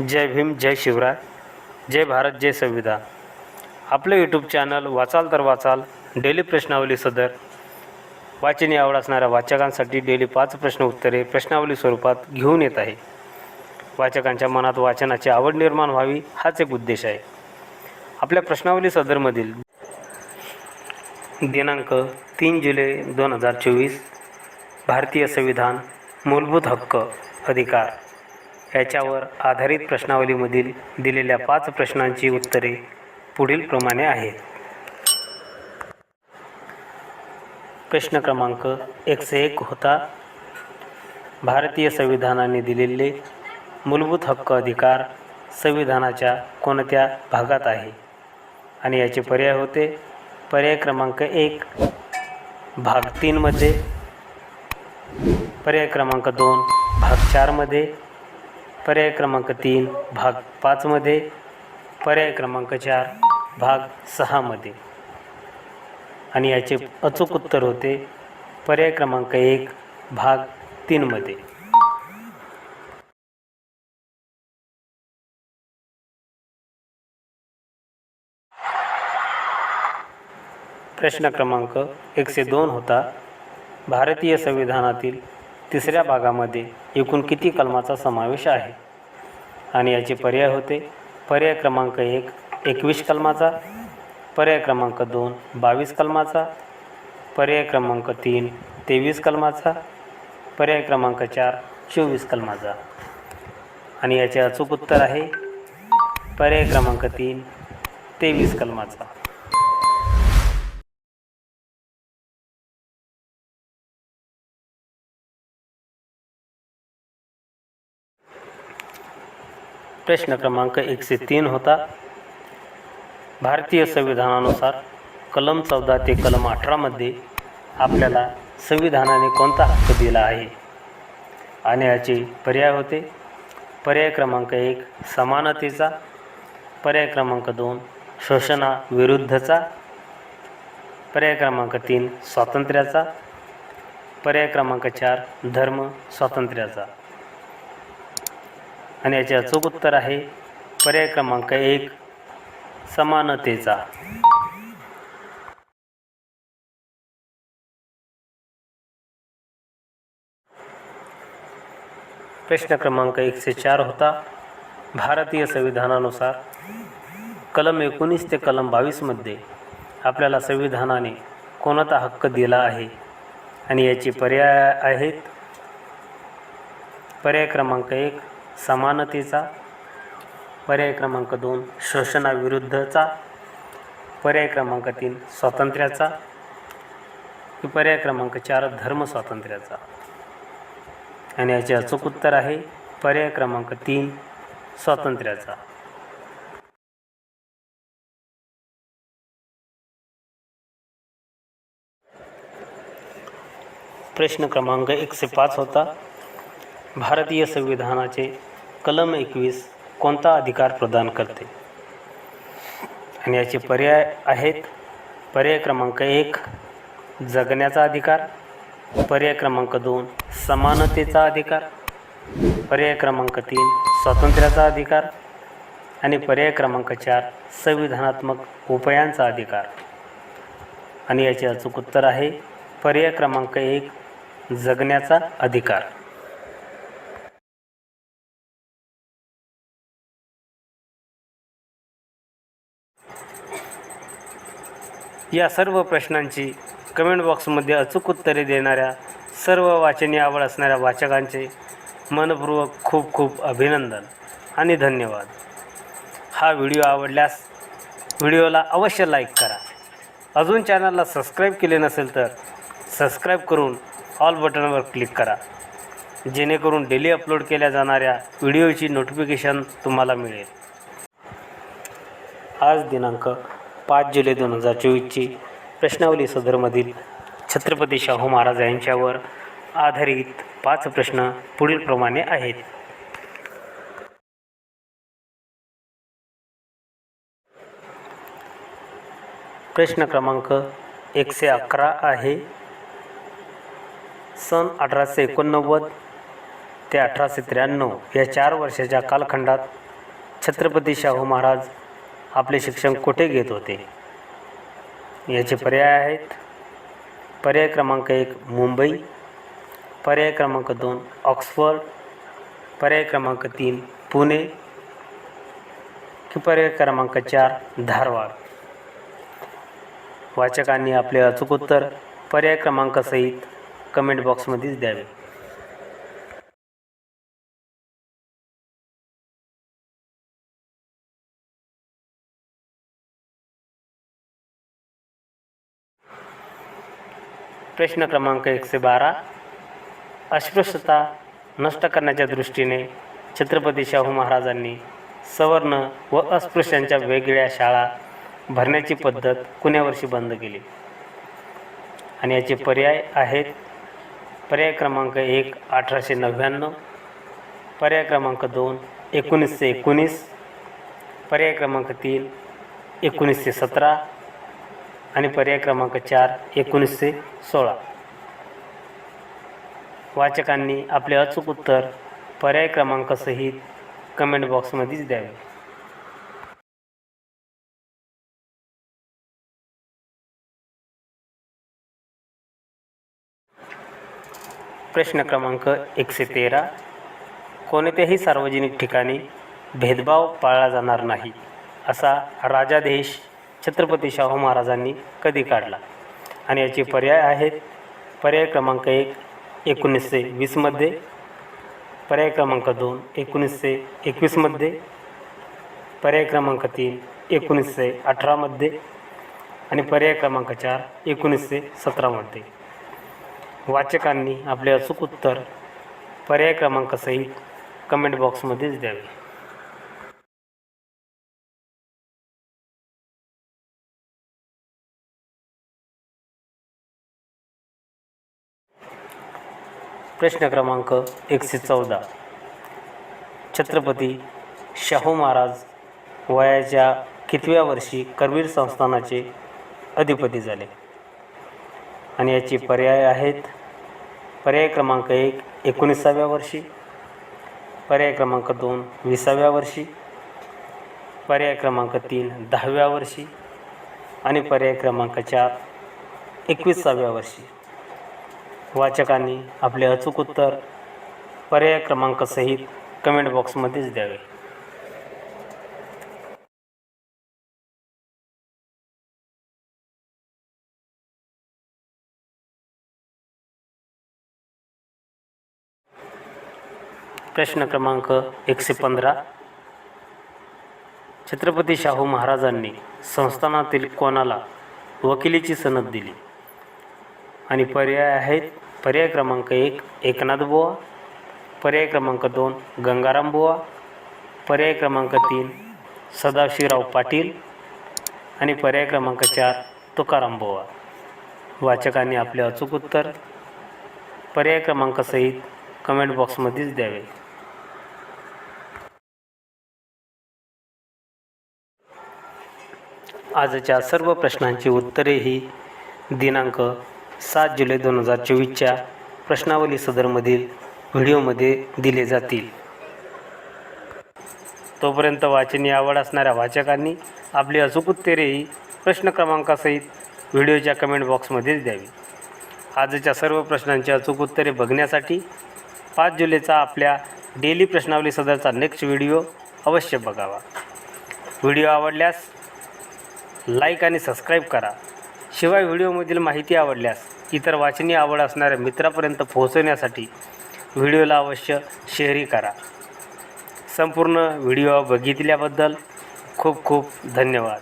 जय भीम जय शिवराय जय भारत जय संविधान आपलं YouTube channel वाचाल तर वाचाल डेली प्रश्नावली सदर. वाचनी आवड असणाऱ्या वाचकांसाठी डेली पाच प्रश्न उत्तरे प्रश्नावली स्वरूपात घेऊन येत आहे. वाचकांच्या मनात वाचनाची आवड निर्माण व्हावी हाच एक उद्देश आहे. आपल्या प्रश्नावली सदरमधील दिनांक तीन जुलै दोन हजार चोवीस भारतीय संविधान मूलभूत हक्क अधिकार. याच्यावर आधारित प्रश्नावलीमधील दिलेल्या पाच प्रश्नांची उत्तरे पुढीलप्रमाणे आहेत. प्रश्न क्रमांक एकशे एक होता. भारतीय संविधानाने दिलेले मूलभूत हक्क अधिकार संविधानाच्या कोणत्या भागात आहे? आणि याचे पर्याय होते. पर्याय क्रमांक एक भाग तीनमध्ये पर्याय क्रमांक दोन भाग चारमध्ये पर्याय क्रमांक तीन भाग पाचमध्ये पर्याय क्रमांक चार भाग सहामध्ये आणि याचे अचूक उत्तर होते. पर्याय क्रमांक एक भाग तीनमध्ये प्रश्न क्रमांक एकशे दोन होता. भारतीय संविधानातील तिसऱ्या भागामध्ये एकूण किती कलमाचा समावेश आहे? आणि याचे पर्याय होते. पर्याय क्रमांक एक एकवीस कलमाचा. पर्याय क्रमांक दोन बावीस कलमाचा. पर्याय क्रमांक तीन तेवीस कलमाचा. पर्याय क्रमांक चार चोवीस कलमाचा. आणि याचे अचूक उत्तर आहे. पर्याय क्रमांक तीन तेवीस कलमाचा. प्रश्न क्रमांक एकशे तीन होता. भारतीय संविधानानुसार कलम चौदा ते कलम अठरामध्ये आपल्याला संविधानाने कोणता हक्क दिला आहे? आणि याचे पर्याय होते. पर्याय क्रमांक एक समानतेचा. पर्याय क्रमांक दोन शोषणाविरुद्धचा. पर्याय क्रमांक तीन स्वातंत्र्याचा. पर्याय क्रमांक चार धर्म स्वातंत्र्याचा. आणि याचे अचूक उत्तर आहे पर्याय क्रमांक एक समानतेचा. प्रश्न क्रमांक एकशे चार होता भारतीय संविधानानुसार कलम एकोणीस ते कलम बावीसमध्ये आपल्याला संविधानाने कोणता हक्क दिला आहे आणि याचे पर्याय आहेत? पर्याय क्रमांक एक समानतेचा पर्याय क्रमांक दोन शोषणाविरुद्धचा पर्याय क्रमांक तीन स्वातंत्र्याचा. पर्याय क्रमांक चार धर्म स्वातंत्र्याचा आणि याचे अचूक उत्तर आहे पर्याय क्रमांक तीन स्वातंत्र्याचा. प्रश्न क्रमांक एकशे पाच होता. भारतीय संविधानाचे कलम एकवीस कोणता अधिकार प्रदान करते? आणि याचे पर्याय आहेत. पर्याय क्रमांक एक जगण्याचा अधिकार. पर्याय क्रमांक दोन समानतेचा अधिकार. पर्याय क्रमांक तीन स्वातंत्र्याचा अधिकार. आणि पर्याय क्रमांक चार संविधानात्मक उपायांचा अधिकार. आणि याचे अचूक उत्तर आहे. पर्याय क्रमांक एक जगण्याचा अधिकार. या सर्व प्रश्नांची कमेंट बॉक्समध्ये अचूक उत्तरे देणाऱ्या सर्व वाचनी आवड असणाऱ्या वाचकांचे मनपूर्वक खूप खूप अभिनंदन आणि धन्यवाद. हा व्हिडिओ आवडल्यास व्हिडिओला अवश्य लाईक करा. अजून चॅनलला सबस्क्राईब केले नसेल तर सबस्क्राईब करून ऑल बटनवर क्लिक करा. जेणेकरून डेली अपलोड केल्या जाणाऱ्या व्हिडिओची नोटिफिकेशन तुम्हाला मिळेल. आज दिनांक पाच जुलै दोन हजार चोवीसची प्रश्नावली सदरमधील छत्रपती शाहू महाराज यांच्यावर आधारित पाच प्रश्न पुढीलप्रमाणे आहेत. प्रश्न क्रमांक एकशे अकरा आहे. सन अठराशे एकोणनव्वद ते अठराशे त्र्याण्णव या चार वर्षाच्या कालखंडात छत्रपती शाहू महाराज आपले शिक्षण कुठे घेत होते? याचे पर्याय आहेत. पर्याय क्रमांक एक मुंबई. पर्याय क्रमांक दोन ऑक्सफर्ड. पर्याय क्रमांक तीन पुणे. की पर्याय क्रमांक चार धारवाड. वाचकांनी आपले अचूक उत्तर पर्याय क्रमांकासहित कमेंट बॉक्समध्येच द्यावे. प्रश्न क्रमांक एकशे बारा. अस्पृश्यता नष्ट करण्याच्या दृष्टीने छत्रपती शाहू महाराजांनी सवर्ण व अस्पृश्यांच्या वेगवेगळ्या शाळा भरण्याची पद्धत कुण्या वर्षी बंद केली. आणि याचे पर्याय आहेत. पर्याय क्रमांक एक अठराशे नव्याण्णव पर्याय क्रमांक दोन एकोणीसशे एकोणीस पर्याय क्रमांक तीन एकोणीसशे सतरा आणि पर्याय क्रमांक चार एकोणीसशे सोळा. वाचकांनी आपले अचूक उत्तर पर्याय क्रमांकासहित कमेंट बॉक्समध्येच द्यावे. प्रश्न क्रमांक एकशे तेरा. कोणत्याही सार्वजनिक ठिकाणी भेदभाव पाळला जाणार नाही असा राजादेश छत्रपती शाहू महाराजांनी कधी काढला? आणि याचे पर्याय आहेत. पर्याय क्रमांक एक एकोणीसशे वीसमध्ये पर्याय क्रमांक दोन एकोणीसशे एकवीसमध्ये पर्याय क्रमांक तीन एकोणीसशे अठरामध्ये आणि पर्याय क्रमांक चार एकोणीसशे सतरामध्ये वाचकांनी आपले अचूक उत्तर पर्याय क्रमांकसहित कमेंट बॉक्समध्येच द्यावे. प्रश्न क्रमांक एकशे चौदा. छत्रपती शाहू महाराज वयाच्या कितव्या वर्षी करवीर संस्थानाचे अधिपती झाले. आणि याचे पर्याय आहेत. पर्याय क्रमांक एक एकोणीसाव्या वर्षी. पर्याय क्रमांक दोन विसाव्या वर्षी. पर्याय क्रमांक तीन दहाव्या वर्षी. आणि पर्याय क्रमांक चार एकविसाव्या वर्षी. वाचकांनी आपले अचूक उत्तर पर्याय क्रमांकासहित कमेंट बॉक्समध्येच द्यावे. प्रश्न क्रमांक एकशे पंधरा. छत्रपती शाहू महाराजांनी संस्थानातील कोणाला वकिलीची सनद दिली? आणि पर्याय आहेत. पर्याय क्रमांक एक एकनाथ बुवा. पर्याय क्रमांक दोन गंगाराम बुवा. पर्याय क्रमांक तीन सदाशिवराव पाटील. आणि पर्याय क्रमांक चार तुकाराम बुवा. वाचकांनी आपले अचूक उत्तर पर्याय क्रमांकासहित कमेंट बॉक्समध्येच द्यावे. आजच्या सर्व प्रश्नांची उत्तरे ही दिनांक सात जुलै दोन हजार चोवीसच्या प्रश्नावली सदरमधील व्हिडिओमध्ये दिले जातील. तोपर्यंत वाचनीय आवड असणाऱ्या वाचकांनी आपली अचूक उत्तरेही प्रश्न क्रमांकासहित व्हिडिओच्या कमेंट बॉक्समध्येच द्यावी. आजच्या सर्व प्रश्नांची अचूक उत्तरे बघण्यासाठी पाच जुलैचा आपल्या डेली प्रश्नावली सदरचा नेक्स्ट व्हिडिओ अवश्य बघावा. व्हिडिओ आवडल्यास लाईक आणि सबस्क्राईब करा. शिवाय व्हिडिओमधील माहिती आवडल्यास इतर वाचनीय आवड असणाऱ्या मित्रापर्यंत पोहोचवण्यासाठी व्हिडिओला अवश्य शेअरही करा. संपूर्ण व्हिडिओ बघितल्याबद्दल खूप खूप धन्यवाद.